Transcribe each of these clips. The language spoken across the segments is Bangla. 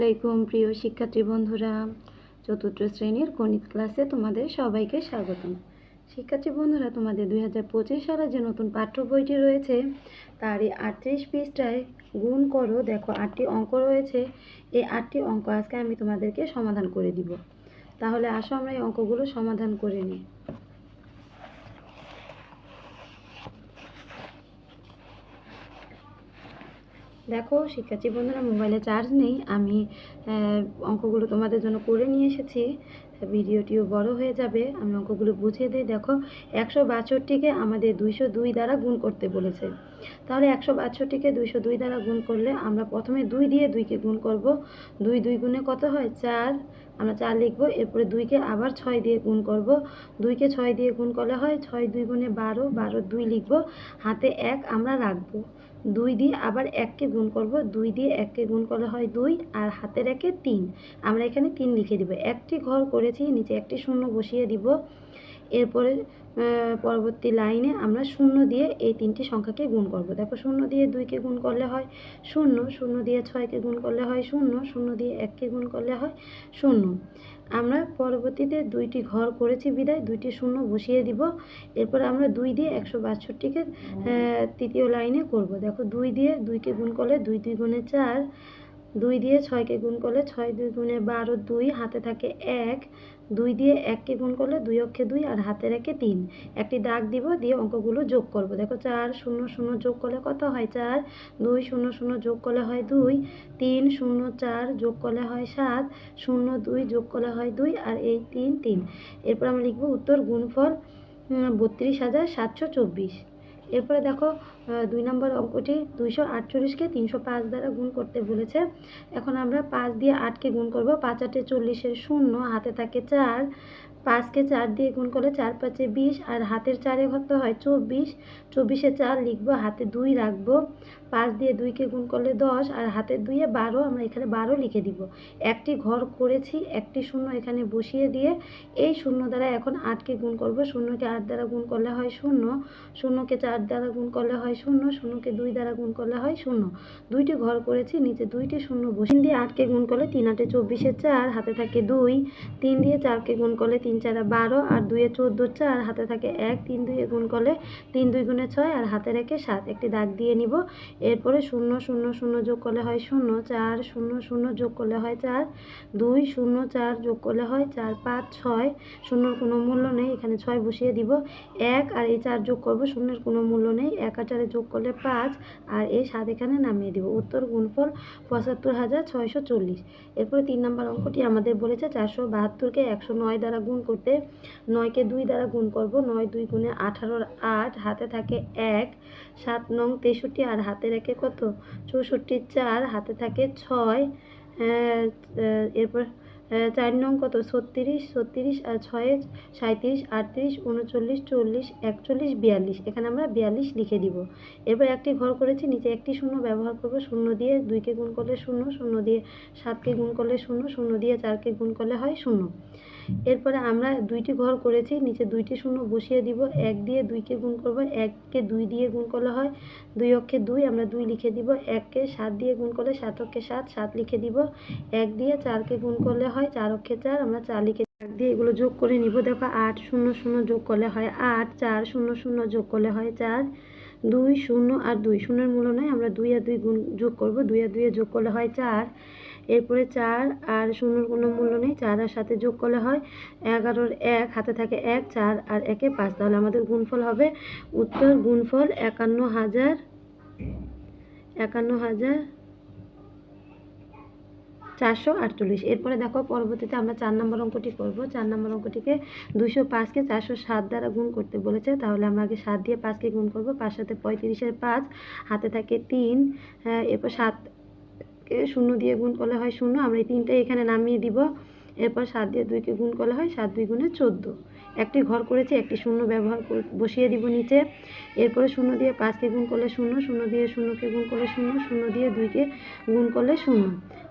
আলাইকুম, প্রিয় শিক্ষার্থী বন্ধুরা। চতুর্থ শ্রেণির গণিত ক্লাসে তোমাদের সবাইকে স্বাগতম। শিক্ষার্থী বন্ধুরা, তোমাদের দুই হাজার পঁচিশ সালে যে নতুন পাঠ্য বইটি রয়েছে, তারই আটত্রিশ পৃষ্ঠায় গুণ করো। দেখো, আটটি অঙ্ক রয়েছে। এই আটটি অঙ্ক আজকে আমি তোমাদেরকে সমাধান করে দিব। তাহলে আসো আমরা এই অঙ্কগুলো সমাধান করে নিই। দেখো, শিক্ষার্থী বন্ধুরা মোবাইলে চার্জ নেই। আমি অঙ্কগুলো তোমাদের জন্য করে নিয়ে এসেছি। ভিডিওটিও বড় হয়ে যাবে। আমি অঙ্কগুলো বুঝিয়ে দিই। দেখো, একশো বাষট্টিকে আমাদের দুইশো দুই দ্বারা গুণ করতে বলেছে। তাহলে একশো বাষট্টিকে দুইশো দুই দ্বারা গুণ করলে আমরা প্রথমে দুই দিয়ে দুইকে গুণ করব। দুই দুই গুণে কত হয়? চার। আমরা চার লিখব। এরপরে দুইকে আবার ছয় দিয়ে গুণ করব। দুইকে ছয় দিয়ে গুণ করলে হয়? ছয় দুই গুণে বারো। বারো দুই লিখব। হাতে এক আমরা রাখব। দুই দিয়ে আবার এককে গুণ করব, দুই দিয়ে এককে গুণ করলে হয় দুই আর হাতের একে তিন। আমরা এখানে তিন লিখে দিব। একটি ঘর করেছি, নিচে একটি শূন্য বসিয়ে দিব। এরপরে পরবর্তী লাইনে আমরা শূন্য দিয়ে এই তিনটি সংখ্যাকে গুণ করব। দেখো শূন্য দিয়ে দুইকে গুণ করলে হয় শূন্য শূন্য দিয়ে ছয়কে গুণ করলে হয় শূন্য শূন্য দিয়ে এককে গুণ করলে হয় শূন্য। আমরা পরবর্তীতে দুইটি ঘর করেছি বিদায়, দুইটি শূন্য বসিয়ে দিব। এরপর আমরা দুই দিয়ে একশো বাষট্টিকে তৃতীয় লাইনে করব। দেখো দুই দিয়ে দুইকে গুণ করলে দুই দুই গুণে চার, দুই দিয়ে ছয়কে গুণ করলে ছয় দুই গুণে বারো দুই, হাতে থাকে এক দুই দিয়ে এককে গুণ করলে দুই অক্ষে দুই আর হাতের একে তিন। একটি দাগ দিব, দিয়ে অঙ্কগুলো যোগ করব। দেখো চার শূন্য শূন্য যোগ করলে কত হয়? চার। দুই শূন্য শূন্য যোগ করলে হয় দুই। তিন শূন্য চার যোগ করলে হয় সাত। শূন্য দুই যোগ করলে হয় দুই আর এই তিন তিন। এরপর আমরা লিখব উত্তর গুণফল বত্রিশ হাজার সাতশো চব্বিশ। এরপরে দেখো দুই নম্বর অঙ্কটি দুইশো আটচল্লিশকে তিনশো পাঁচ দ্বারা গুণ করতে বলেছে। এখন আমরা পাঁচ দিয়ে আটকে গুণ করব। পাঁচ আটে চল্লিশের শূন্য, হাতে থাকে চার। পাঁচকে চার দিয়ে গুণ করলে চার পাঁচে বিশ, আর হাতের চারে কত হয় চব্বিশ। চব্বিশে চার লিখব, হাতে দুই রাখব। পাঁচ দিয়ে দুইকে গুণ করলে দশ, আর হাতের দুইয়ে বারো, আমরা এখানে বারো লিখে দিব। একটি ঘর করেছি, একটি শূন্য এখানে বসিয়ে দিয়ে, এই শূন্য দ্বারা এখন আটকে গুণ করব। শূন্যকে আট দ্বারা গুণ করলে হয় শূন্য, শূন্যকে চার দ্বারা গুণ করলে হয় শূন্য, শূন্যকে দুই দ্বারা গুণ করলে হয় শূন্য। দুইটি ঘর করেছি, নিচে দুইটি শূন্য বসে তিন দিয়ে আটকে গুণ করলে তিন আটে চব্বিশে চার, হাতে থাকে দুই। তিন দিয়ে চারকে গুণ করলে তিন চারে বারো আর দুইয়ে চোদ্দ চার, হাতে থাকে এক, তিন দুইয়ে গুণ করলে তিন দুই গুণে ছয় আর হাতে রেখে সাত। একটি দাগ দিয়ে নিব। এরপরে শূন্য শূন্য শূন্য যোগ করলে হয় শূন্য, চার, শূন্য শূন্য যোগ করলে হয় চার, দুই, শূন্য, চার যোগ করলে হয় চার, পাঁচ, ছয়। শূন্যর কোনো মূল্য নেই, এখানে ছয় বসিয়ে দিব। এক আর এই চার যোগ করব, শূন্যের কোনো মূল্য নেই। এক আর চারে যোগ করলে পাঁচ আর এই সাত এখানে নামিয়ে দিব। উত্তর গুণফল পঁচাত্তর হাজার ছয়শো চল্লিশ। এরপরে তিন নম্বর অঙ্কটি আমাদের বলেছে, চারশো বাহাত্তরকে একশো নয় দ্বারা গুণ করতে নয়কে দুই দ্বারা গুণ করব। নয় দুই গুণে আঠারোর আট, হাতে থাকে এক, সাত নং তেষট্টি, আর হাতে একে কত? চৌষট্টি চার, হাতে থাকে ছয় এরপর চার নং কত? ছত্রিশ ছত্রিশ আর ছয়ে সাঁত্রিশ আটত্রিশ, উনচল্লিশ, চল্লিশ, একচল্লিশ, বিয়াল্লিশ। এখানে আমরা বিয়াল্লিশ লিখে দিব। এরপর একটি ঘর করেছি, নিচে একটি শূন্য ব্যবহার করব। শূন্য দিয়ে দুইকে গুণ করলে শূন্য শূন্য দিয়ে সাতকে গুণ করলে শূন্য শূন্য দিয়ে চারকে গুণ করলে হয় শূন্য। এরপরে আমরা দুইটি ঘর করেছি, নিচে দুইটি শূন্য বসিয়ে দিব। এক দিয়ে দুইকে গুণ করব। এককে দুই দিয়ে গুণ করলে হয় দুই অক্ষে দুই। আমরা দুই লিখে দিব। এককে সাত দিয়ে গুণ করলে সাত অক্ষে সাত সাত লিখে দিব। এক দিয়ে চারকে গুণ করলে হয় চার অক্ষে চার, আমরা চার লিখে এক দিয়ে এগুলো যোগ করে নিব। দেখো, আট শূন্য শূন্য যোগ করলে হয় আট, চার শূন্য শূন্য যোগ করলে হয় চার, দুই শূন্য আর দুই। শূন্যের মূল্য নয়, আমরা দুই আর দুই গুণ যোগ করব। দুই আর দুইয়ে যোগ করলে হয় চার, এরপরে চার আর শূন্যর কোনো মূল্য নেই। চার আর সাথে যোগ করলে হয় এগারোর এক, হাতে থাকে এক, চার আর একে পাঁচ। তাহলে আমাদের গুণফল হবে উত্তর গুণফল একান্ন হাজার একান্ন হাজার চারশো আটচল্লিশ। এরপরে দেখো পরবর্তীতে আমরা চার নম্বর অঙ্কটি করব। চার নম্বর অঙ্কটিকে দুশো পাঁচকে চারশো সাত দ্বারা গুণ করতে বলেছে। তাহলে আমরা আগে সাত দিয়ে পাঁচকে গুণ করব। পাঁচ সাথে পঁয়ত্রিশের পাঁচ হাতে থাকে তিন হ্যাঁ, এরপর সাতকে শূন্য দিয়ে গুণ করলে হয় শূন্য। আমরা এই তিনটাই এখানে নামিয়ে দিব। এরপর সাত দিয়ে দুইকে গুণ করলে হয় সাত দুই গুণে চোদ্দ। একটি ঘর করেছি, একটি শূন্য ব্যবহার বসিয়ে দিব নিচে। এরপরে শূন্য দিয়ে পাঁচকে গুণ করলে শূন্য শূন্য দিয়ে শূন্যকে গুণ করলে শূন্য শূন্য দিয়ে দুইকে গুণ করলে শূন্য।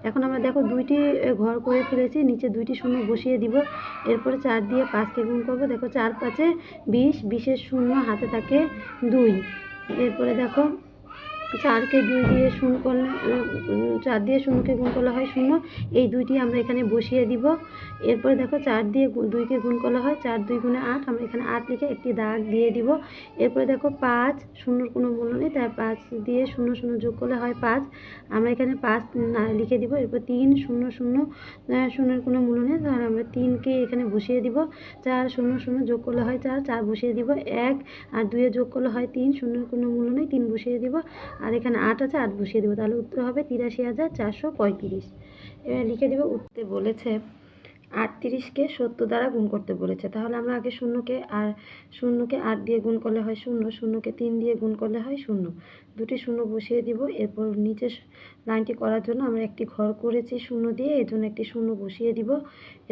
এখন আমরা দেখো দুইটি ঘর করে ফেলেছি, নিচে দুইটি শূন্য বসিয়ে দিব। এরপরে চার দিয়ে পাঁচকে গুণ করব। দেখো চার পাঁচে বিশ, বিশের শূন্য হাতে থাকে দুই। এরপরে দেখো চারকে দুই দিয়ে শূন্য করলে চার দিয়ে শূন্যকে গুণ করলে হয় শূন্য। এই দুইটি আমরা এখানে বসিয়ে দিব। এরপরে দেখো চার দিয়ে দুইকে গুণ করলে হয় চার দুই গুণে আট। আমরা এখানে আট লিখে একটি দাগ দিয়ে দিব। এরপরে দেখো পাঁচ, শূন্যর কোনো মূল্য নেই, তাই পাঁচ দিয়ে শূন্য শূন্য যোগ করলে হয় পাঁচ। আমরা এখানে পাঁচ লিখে দিব। এরপর তিন, শূন্য শূন্য শূন্যের কোনো মূল্য নেই, তাহলে আমরা তিনকে এখানে বসিয়ে দিব। চার, শূন্য শূন্য যোগ করলে হয় চার চার বসিয়ে দিব। এক, আর দুয়ে যোগ করলে হয় তিন, শূন্যের কোনো মূল্য নেই, তিন বসিয়ে দিব। আর এখানে আট আছে, আট বসিয়ে দেবো। তাহলে উত্তর হবে তিরাশি হাজার চারশো পঁয়ত্রিশ। এবার লিখে দেবো উত্তরে বলেছে, আটত্রিশকে সত্তর দ্বারা গুণ করতে বলেছে। তাহলে আমরা আগে শূন্যকে আর শূন্যকে আট দিয়ে গুণ করলে হয় শূন্য, শূন্যকে তিন দিয়ে গুণ করলে হয় শূন্য। দুটি শূন্য বসিয়ে দিব। এরপর নিচে লাইনটি করার জন্য আমরা একটি ঘর করেছি শূন্য দিয়ে এর জন্য একটি শূন্য বসিয়ে দিব।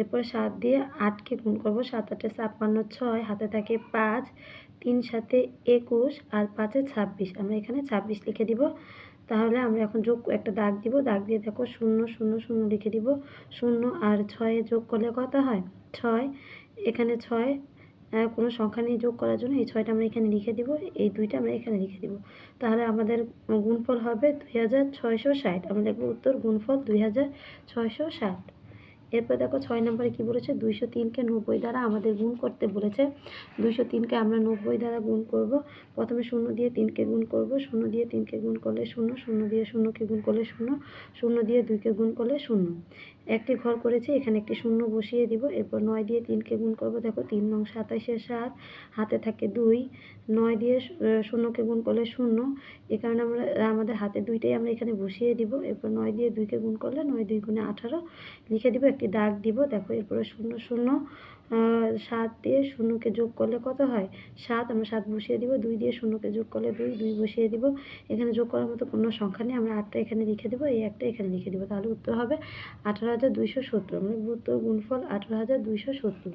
এরপর সাত দিয়ে আটকে গুণ করব। সাত আটে ছাপ্পান্ন, ছয়, হাতে থাকে পাঁচ তিন সাথে একুশ আর পাঁচে ছাব্বিশ। আমরা এখানে ছাব্বিশ লিখে দিব। তাহলে আমরা এখন যোগ একটা দাগ দিব। দাগ দিয়ে দেখো শূন্য শূন্য শূন্য লিখে দিব। শূন্য আর ছয়ে যোগ করলে কত হয়? ছয়। এখানে ছয় কোনো সংখ্যা নিয়ে যোগ করার জন্য। এই ছয়টা আমরা এখানে লিখে দিব। এই দুইটা আমরা এখানে লিখে দিব। তাহলে আমাদের গুণফল হবে দুই হাজার ছয়শো ষাট। আমরা লিখব উত্তর গুণফল দুই হাজার ছয়শো ষাট। এরপর দেখো ছয় নম্বরে কি বলেছে? দুইশো তিনকে নব্বই দ্বারা আমাদের গুণ করতে বলেছে। দুইশো তিনকে আমরা নব্বই দ্বারা গুণ করব। প্রথমে শূন্য দিয়ে তিনকে গুণ করব। শূন্য দিয়ে তিনকে গুণ করলে শূন্য শূন্য দিয়ে শূন্যকে গুণ করলে শূন্য শূন্য দিয়ে দুইকে গুণ করলে শূন্য। একটি ঘর করেছি, এখানে একটি শূন্য বসিয়ে দিব। এরপর নয় দিয়ে তিনকে গুণ করব। দেখো তিন নং সাতাশে সাত, হাতে থাকে দুই। নয় দিয়ে শূন্যকে গুণ করলে শূন্য। এ কারণে আমরা, আমাদের হাতে দুইটাই আমরা এখানে বসিয়ে দিব। এরপর নয় দিয়ে দুইকে গুণ করলে নয় দুই গুণে আঠারো। লিখে দিব একটি দাগ দিব? দেখো, এরপরে শূন্য শূন্য সাত দিয়ে শূন্যকে যোগ করলে কত হয়? সাত, আমরা সাত বসিয়ে দিব, দুই দিয়ে শূন্যকে যোগ করলে দুই দুই বসিয়ে দিব। এখানে যোগ করার মতো কোনো সংখ্যা নেই, আমরা আটটা এখানে লিখে দেবো, এই একটা এখানে লিখে দেবো। তাহলে উত্তর হবে আঠারো হাজার দুইশো সত্তর আমরা উত্তর গুণফল আঠারো হাজার দুইশো সত্তর।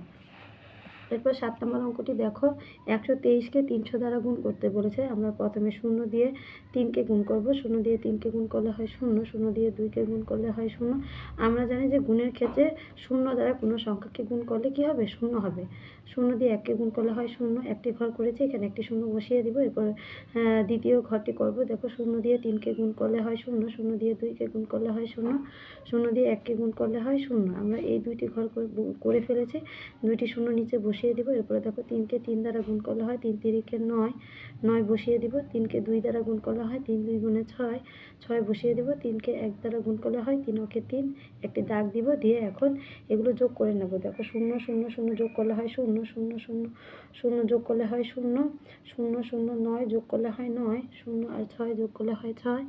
এরপর সাত নম্বর অঙ্কটি দেখো। একশো তেইশকে তিনশো দ্বারা গুণ করতে বলেছে। আমরা প্রথমে শূন্য দিয়ে তিনকে গুণ করব। শূন্য দিয়ে তিনকে গুণ করলে হয় শূন্য। শূন্য দিয়ে দুইকে গুণ করলে হয় শূন্য। আমরা জানি যে গুণের ক্ষেত্রে শূন্য দ্বারা কোনো সংখ্যাকে গুণ করলে কি হবে? শূন্য হবে। শূন্য দিয়ে এককে গুণ করলে হয় শূন্য। একটি ঘর করেছি, এখানে একটি শূন্য বসিয়ে দিব। এরপর দ্বিতীয় ঘরটি করব। দেখো, শূন্য দিয়ে তিনকে গুণ করলে হয় শূন্য। শূন্য দিয়ে দুইকে গুণ করলে হয় শূন্য। শূন্য দিয়ে এককে গুণ করলে হয় শূন্য। আমরা এই দুইটি ঘর করে ফেলেছি। দুইটি শূন্য নিচে বসিয়ে দিব। এরপরে দেখো তিনকে তিন দ্বারা গুণ করলে হয় তিন তিরিকে নয়। নয় বসিয়ে দিব। তিনকে দুই দ্বারা গুণ করলে হয় তিন দুই গুণে ছয়। ছয় বসিয়ে দিব। তিনকে এক দ্বারা গুণ করলে হয় তিন ওকে তিন। একটি দাগ দিব দিয়ে এখন এগুলো যোগ করে নেব। দেখো শূন্য শূন্য শূন্য যোগ করলে হয় শূন্য শূন্য শূন্য শূন্য যোগ করলে হয় শূন্য। শূন্য শূন্য, নয় যোগ করলে হয় নয়। শূন্য আর ছয় যোগ করলে হয় ছয়।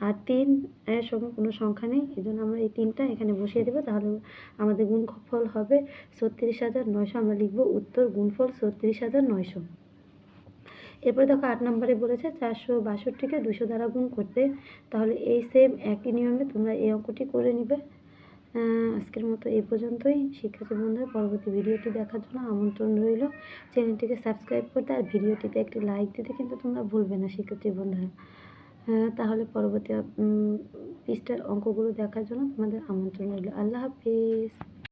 আর তিন, এর সঙ্গে কোনো সংখ্যা নেই, এই জন্য আমরা এই তিনটা এখানে বসিয়ে দেবো। তাহলে আমাদের গুণফল হবে ছত্রিশ হাজার নয়শো, আমরা লিখব উত্তর গুণফল ছত্রিশ হাজার নয়শো। এরপরে দেখো আট নম্বরে বলেছে চারশো বাষট্টিকে দুশো দ্বারা গুণ করতে। তাহলে এই সেম একই নিয়মে তোমরা এই অঙ্কটি করে নিবে। আজকের মতো এই পর্যন্তই। শিক্ষার্থী বন্ধুরা, পরবর্তী ভিডিওটি দেখার জন্য আমন্ত্রণ রইল। চ্যানেলটিকে সাবস্ক্রাইব করতে আর ভিডিওটিতে একটি লাইক দিতে কিন্তু তোমরা ভুলবে না, শিক্ষার্থী বন্ধুরা। তাহলে পরবর্তী পৃষ্ঠার অঙ্কগুলো দেখার জন্য তোমাদের আমন্ত্রণ রইল। আল্লাহ হাফিজ।